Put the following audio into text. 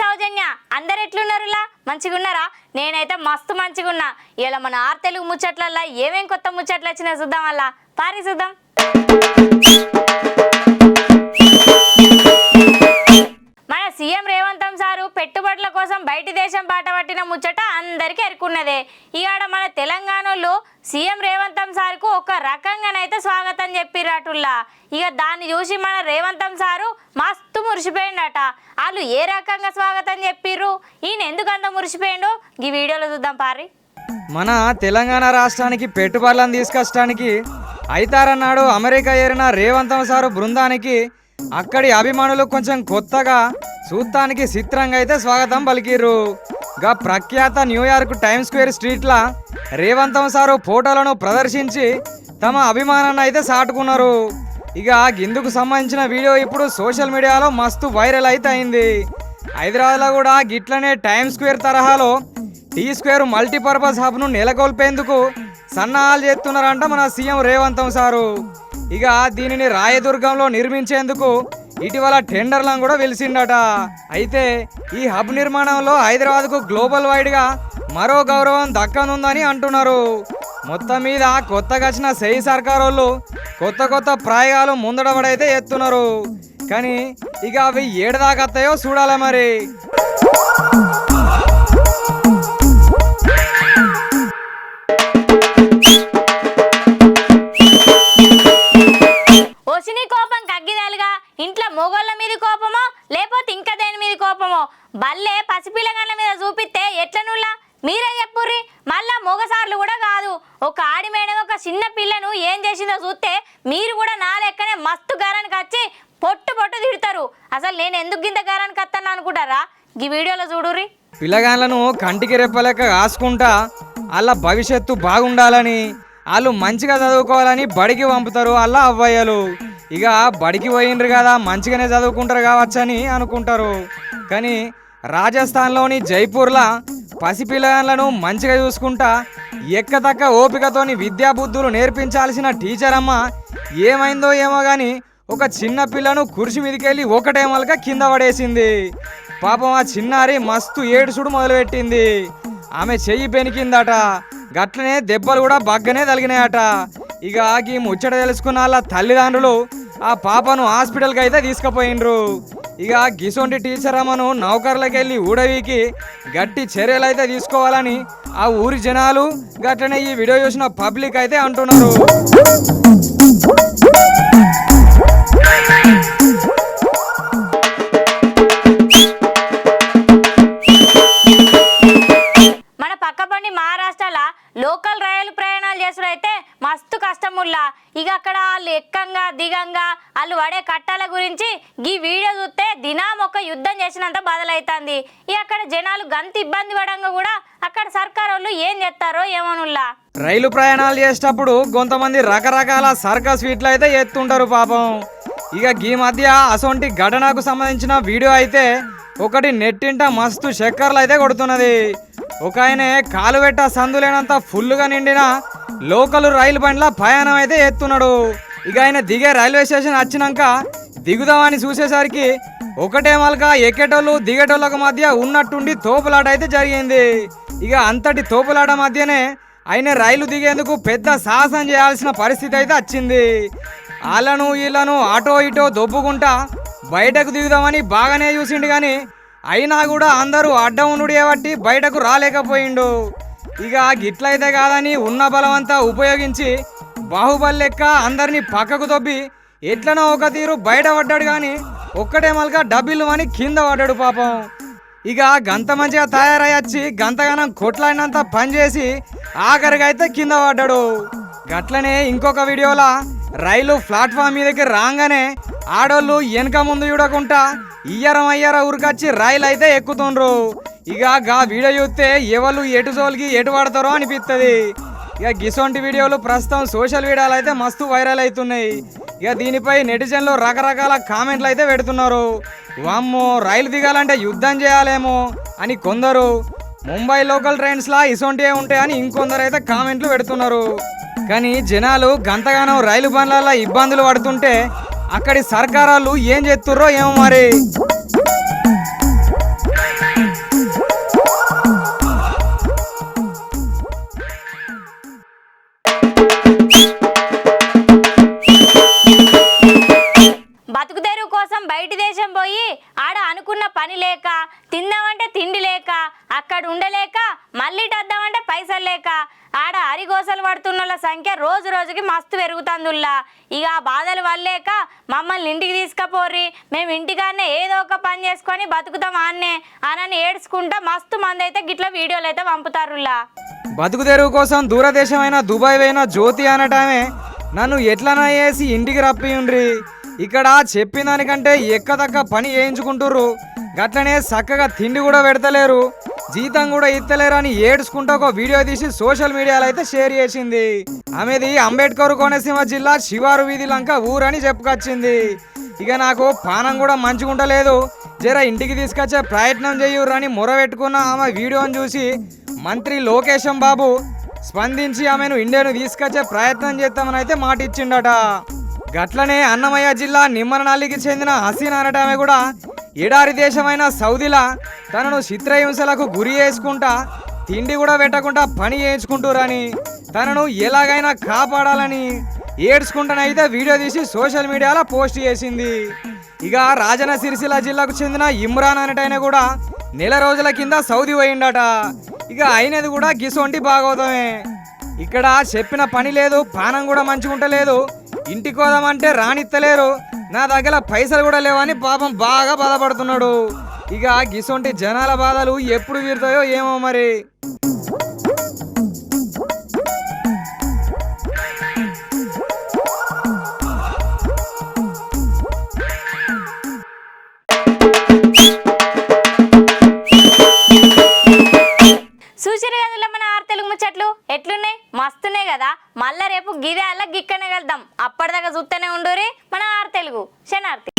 సౌజన్య? అందరు ఎట్లున్నారులా? మంచిగా ఉన్నారా నేనైతే మస్తు మంచిగా ఉన్నా ఇలా మన ఆర్ తెలుగు ముచ్చట్లల్లా ఏమేం కొత్త ముచ్చట్లు వచ్చినా చూద్దాం అలా. పారి చూద్దాం. బయటి దేశం బాట పట్టిన ముచ్చట అందరికీ ఎరుకున్నదే. ఇవాడ మన తెలంగాణలో సీఎం రేవంతం సార్కు ఒక రకంగానైతే స్వాగతం చెప్పిరటుల్లా. ఇక దాన్ని చూసి మన రేవంతం సారు మస్తు మురిసిపోయిండట. వాళ్ళు ఏ రకంగా స్వాగతం చెప్పిర్రు? ఈయన ఎందుకు అంత మురిసిపోయిండో? ఈ వీడియోలో చూద్దాం పారి మన తెలంగాణ రాష్ట్రానికి పెట్టుబడులను తీసుకొచ్చడానికి అయితారన్నాడు అమెరికా ఏరిన రేవంతం సారు బృందానికి అక్కడి అభిమానులు కొంచెం కొత్తగా చూస్తానికి చిత్రంగా అయితే స్వాగతం పలికిర్రు. గా ప్రఖ్యాత న్యూయార్క్ టైమ్ స్క్వేర్ స్ట్రీట్ల రేవంతం సారు ఫోటోలను ప్రదర్శించి తమ అభిమానాన్ని అయితే సాటుకున్నారు. ఇక గిందుకు సంబంధించిన వీడియో ఇప్పుడు సోషల్ మీడియాలో మస్తు వైరల్ అయితే అయింది. హైదరాబాద్లో కూడా గిట్లనే టైమ్ స్క్వేర్ తరహాలో టీ స్క్వేర్ మల్టీపర్పస్ హబ్ను నెలకొల్పేందుకు సన్నాహాలు చేస్తున్నారంట మన సీఎం రేవంతం సారు. ఇక దీనిని రాయదుర్గంలో నిర్మించేందుకు ఇటీవల టెండర్లను కూడా వెలిసిండట అయితే ఈ హబ్ నిర్మాణంలో హైదరాబాద్కు గ్లోబల్ వైడ్గా మరో గౌరవం దక్కనుందని అంటున్నారు. మొత్తం మీద కొత్తగా వచ్చిన సెయి సర్కార్ వాళ్ళు కొత్త కొత్త ప్రయోగాలు ముందడబడైతే ఎత్తున్నారు. కానీ ఇక అవి ఏడదాకత్తాయో వస్తాయో చూడాలి మరి. ఇంట్లో మొగోళ్ళ మీద కోపమో లేకపోతే ఇంకా దేని మీద కోపమో? బల్లే పసిపిల్లగాళ్ళ మీద చూపిస్తే ఎట్లనుల్లా మీరే చెప్పుర్రి మళ్ళా మొగసార్లు కూడా కాదు. ఒక ఆడి మేడం ఒక చిన్న పిల్లను ఏం చేసిందో చూస్తే మీరు కూడా నా లెక్కనే మస్తు గారానికి వచ్చి పొట్టు పొట్టు తిడతారు. అసలు నేను ఎందుకు గింత గారానికి వస్తాను అనుకుంటారా? ఈ వీడియోలో చూడుర్రి. పిల్లగాళ్ళను కంటికి రెప్పలేక కాసుకుంటా వాళ్ళ భవిష్యత్తు బాగుండాలని వాళ్ళు మంచిగా చదువుకోవాలని బడికి పంపుతారు వాళ్ళ అవ్వయ్యలు. ఇక బడికి పోయిండ్రు కదా మంచిగానే చదువుకుంటారు కావచ్చని అనుకుంటారు. కానీ రాజస్థాన్లోని జైపూర్లా పసిపిల్లలను మంచిగా చూసుకుంటా ఎక్కతక్క ఓపికతోని విద్యాబుద్ధులు నేర్పించాల్సిన టీచర్ అమ్మ ఏమైందో ఏమో కానీ ఒక చిన్న పిల్లను కుర్చీ మీదకెళ్ళి ఒకటే మొలక కింద పడేసింది. పాపం ఆ చిన్నారి మస్తు ఏడుసుడు మొదలుపెట్టింది. ఆమె చెయ్యి పెనికిందట. గట్లనే దెబ్బలు కూడా బగ్గనే తలిగినాయట ఇక ఈ ముచ్చట తెలుసుకున్న వాళ్ళ తల్లిదండ్రులు ఆ పాపను హాస్పిటల్కి అయితే తీసుకుపోయిండ్రు. ఇక గిసొంటి టీచర్ అమ్మను నౌకర్లకు వెళ్ళి ఊడవీకి గట్టి చర్యలు అయితే తీసుకోవాలని ఆ ఊరి జనాలు గట్లనే ఈ వీడియో చూసిన పబ్లిక్ అయితే అంటున్నారు. మస్తు కష్టముల్లా. ఇక అక్కడ వాళ్ళు ఎక్కంగా దిగంగా వాళ్ళు పడే కట్టాల గురించి ఈ వీడియో చూస్తే దినాం ఒక యుద్ధం చేసినంత బదలైతుంది ఇక అక్కడ జనాలు గంత ఇబ్బంది పడంగా కూడా అక్కడ సర్కార్ వాళ్ళు ఏం చేస్తారో ఏమనుల్లా. రైలు ప్రయాణాలు చేసేటప్పుడు కొంతమంది రకరకాల సర్కస్ స్వీట్లు అయితే ఎత్తుంటారు పాపం. ఇక ఈ మధ్య అసొంటి ఘటనకు సంబంధించిన వీడియో అయితే ఒకటి నెట్టింట మస్తు చక్కర్లు అయితే కొడుతున్నది. ఒక ఆయన కాలు పెట్ట సందులేనంత ఫుల్గా నిండిన లోకల్ రైలు బండ్ల ప్రయాణం అయితే ఎత్తున్నాడు. ఇక ఆయన దిగే రైల్వే స్టేషన్ వచ్చినాక దిగుదామని చూసేసరికి ఒకటే మలక ఎక్కేటోళ్ళు దిగేటోళ్ళకు మధ్య ఉన్నట్టుండి తోపులాట అయితే జరిగింది. ఇక అంతటి తోపులాట మధ్యనే ఆయన రైలు దిగేందుకు పెద్ద సాహసం చేయాల్సిన పరిస్థితి అయితే వచ్చింది వాళ్ళను వీళ్ళను ఆటో ఇటో దొబ్బుకుంటా బయటకు దిగుదామని బాగానే చూసిండు కానీ అయినా కూడా అందరూ అడ్డం ఉండు బట్టి బయటకు రాలేకపోయిండు. ఇక గిట్లయితే కాదని ఉన్న బలమంతా ఉపయోగించి బాహుబలి లెక్క అందరినీ పక్కకు తొబ్బి ఎట్లనో ఒక తీరు బయట పడ్డాడు కానీ ఒక్కటే మలక డబ్బిలు అని కింద పడ్డాడు పాపం. ఇక గంత మంచిగా తయారై వచ్చి గంతగానం కొట్లాడినంత పనిచేసి ఆఖరిగా అయితే కింద పడ్డాడు. గట్లనే ఇంకొక వీడియోలా రైలు ప్లాట్ఫామ్ మీదకి రాగానే ఆడోళ్ళు వెనక ముందు చూడకుండా ఇయ్యరం అయ్యర ఊరికొచ్చి రైలు అయితే ఎక్కుతుండ్రు. ఇక గా వీడియో చూస్తే ఎవరు ఎటు జోలికి ఎటు పడతారో అనిపిస్తుంది ఇక గిసొంటి వీడియోలు ప్రస్తుతం సోషల్ మీడియాలో అయితే మస్తు వైరల్ అవుతున్నాయి ఇక దీనిపై నెటిజన్లు రకరకాల కామెంట్లు అయితే పెడుతున్నారు. వామ్మో రైలు దిగాలంటే యుద్ధం చేయాలేమో అని కొందరు. ముంబై లోకల్ ట్రైన్స్లా ఇసొంటివే ఉంటాయని ఇంకొందరు అయితే కామెంట్లు పెడుతున్నారు. కానీ జనాలు గంతగానం రైలు బండ్లలో ఇబ్బందులు పడుతుంటే అక్కడి సర్కారాలు ఏం చేస్తుర్రో ఏమో మరి. తిండి లేక అక్కడ ఉండలేక మళ్ళీ వద్దామంటే పైసలు లేక ఆడ అరిగోసలు పడుతున్న వాళ్ళ సంఖ్య రోజు రోజుకి మస్తు పెరుగుతుందిలా ఇక ఆ బాధలు వల్లేక మమ్మల్ని ఇంటికి తీసుకపోర్రి మేము ఇంటికాడనే ఏదో ఒక పని చేసుకొని బతుకుతాం అన్నే అనని ఏడ్చుకుంటా మస్తు మంది అయితే గిట్ల వీడియోలు అయితే పంపుతారులా బతుకు తెరువు కోసం దూరదేశమైన దుబాయ్ పోయిన జ్యోతి అనటమే నన్ను ఎట్లనా వేసి ఇంటికి రప్పియుండ్రి. ఇక్కడ చెప్పిన దానికంటే ఎక్కదక్క పని చేయించుకుంటుర్రు. గట్లనే చక్కగా తిండి కూడా పెడతలేరు. జీతం కూడా ఇత్తలేరు అని ఏడ్చుకుంటూ ఒక వీడియో తీసి సోషల్ మీడియాలో అయితే షేర్ చేసింది. ఆమెది అంబేద్కర్ కోనసీమ జిల్లా శివారు వీధి లంక ఊరని చెప్పుకొచ్చింది. ఇక నాకు పానం కూడా మంచిగుంటలేదు జర ఇంటికి తీసుకొచ్చే ప్రయత్నం చేయుర్రని మొరబెట్టుకున్న ఆమె వీడియోని చూసి మంత్రి లోకేశం బాబు స్పందించి ఆమెను ఇండియాను తీసుకొచ్చే ప్రయత్నం చేస్తామని అయితే మాట ఇచ్చిండట గట్లనే అన్నమయ్య జిల్లా నిమ్మనపల్లికి చెందిన హసీన్ అనట ఆమె కూడా ఎడారి దేశమైన సౌదీలా తనను చిత్రహింసలకు గురి చేసుకుంటా తిండి కూడా పెట్టకుండా పని చేయించుకుంటురని తనను ఎలాగైనా కాపాడాలని ఏడ్చుకుంటానైతే వీడియో తీసి సోషల్ మీడియాలో పోస్ట్ చేసింది. ఇక రాజన సిరిసిల్ల జిల్లాకు చెందిన ఇమ్రాన్ అనేటైన కూడా నెల రోజుల కింద సౌదీ పోయిండట. ఇక అయినది కూడా గిసొంటి భాగవతమే. ఇక్కడ చెప్పిన పని లేదు పానం కూడా మంచిగా ఉంటలేదు ఇంటికి పోదామంటే రానిత్తలేరు నా దగ్గర పైసలు కూడా లేవని పాపం బాగా బాధపడుతున్నాడు. ఇక గిసొంటి జనాల బాధలు ఎప్పుడు తీరుతాయో ఏమో మరి. ฉันอาจ